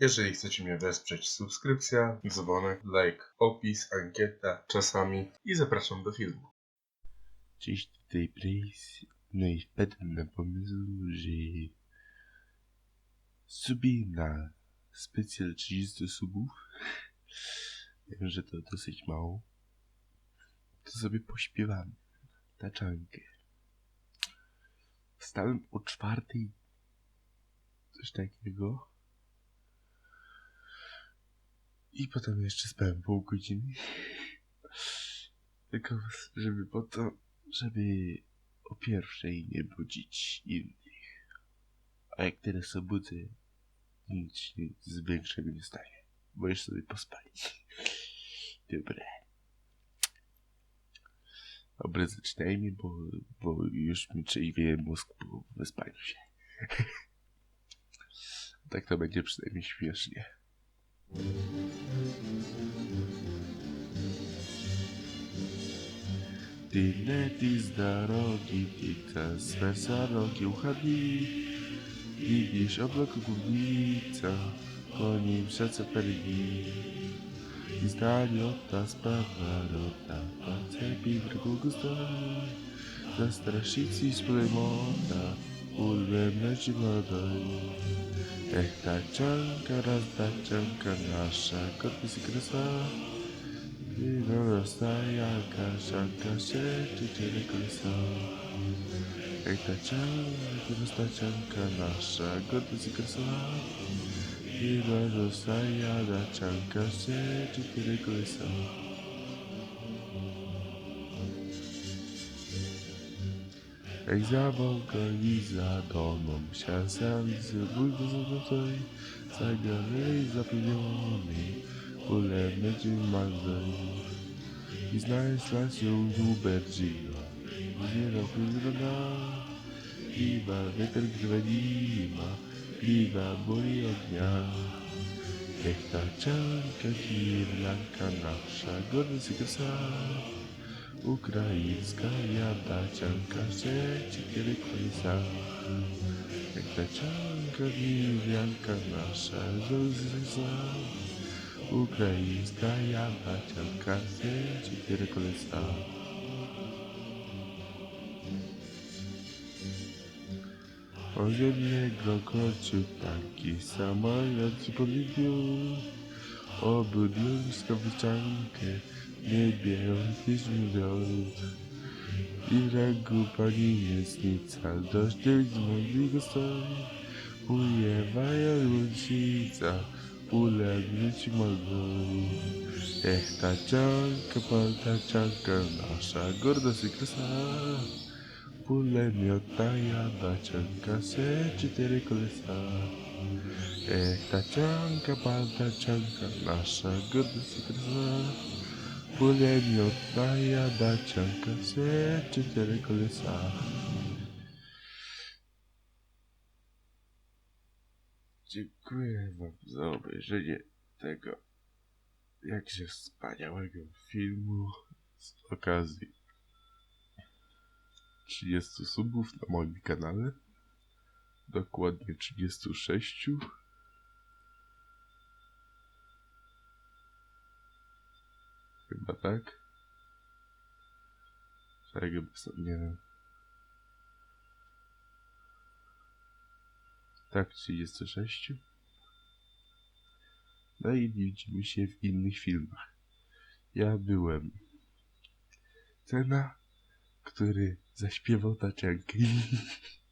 Jeżeli chcecie mnie wesprzeć, subskrypcja, dzwonek, like, opis, ankieta, czasami i zapraszam do filmu. Cześć, tutaj Blaze. No i wpadłem na pomysł, że sobie na specjal 30 subów, wiem, że to dosyć mało, to sobie pośpiewam taczankę. Wstałem o czwartej, coś takiego. I potem jeszcze spałem pół godziny. Tylko żeby po to, żeby o pierwszej nie budzić innych. A jak teraz obudzę, nic się z większego nie stanie. Możesz sobie pospać. Dobra. Dobra, zaczynajmy, bo, bo już mi trzeźwieje mózg po wyspaniu się. tak to będzie przynajmniej śmiesznie. Ti leci z drogi, ty transfersa rogi uchadni. Widzisz oblak gubnica, po nim szece pergi. I zdaliota z pawarota, pacepi w rogu zda. Zastraszyć i splemota, ulwem leci młodoj. Ech, ta cianka, raz ta cianka nasza, korpus i krasa. Wino rozstaja, kaszanka się, czy ciele kolesa. Ej, ta cianka, rozstacianka nasza, korpus i Ej, za Boga i za domą, siasam z bójką za tutaj, zagrany, zapewniony, ulemy ci mazaj. I znaleźć las ją Hubercino, nie wygląda, piwa, wiatr grwalima, piwa, boli ognia. Niech ta cianka, kirlanka nasza, gorąc i kosa, Ukraińska jada cianka się cztery końca. Jak ta cianka wiwianka nasza rozrysa. Ukraińska jada cianka się cztery końca. Od jednego kociu taki samolot polibił. Obudził skawyczankę nie biorąc mród. I regu pani miestnica, dość z mojego stoi. Ujewaja ludzica, ulegnąć mogą. Ech, ta cianka, ta cianka, nasza gordość i krasa. Pule miota, jada cianka, se cztery kolesa. Ech, ta cianka, ta cianka, nasza gordość i krasa. Pulemiotna jada cianka se cztery kolesa. Dziękuję wam za obejrzenie tego jakże wspaniałego filmu z okazji 30 subów na moim kanale. Dokładnie 36. Chyba tak. Bez nie wiem. Tak, 36. No i widzimy się w innych filmach. Ja byłem Cena, który zaśpiewał taczankę.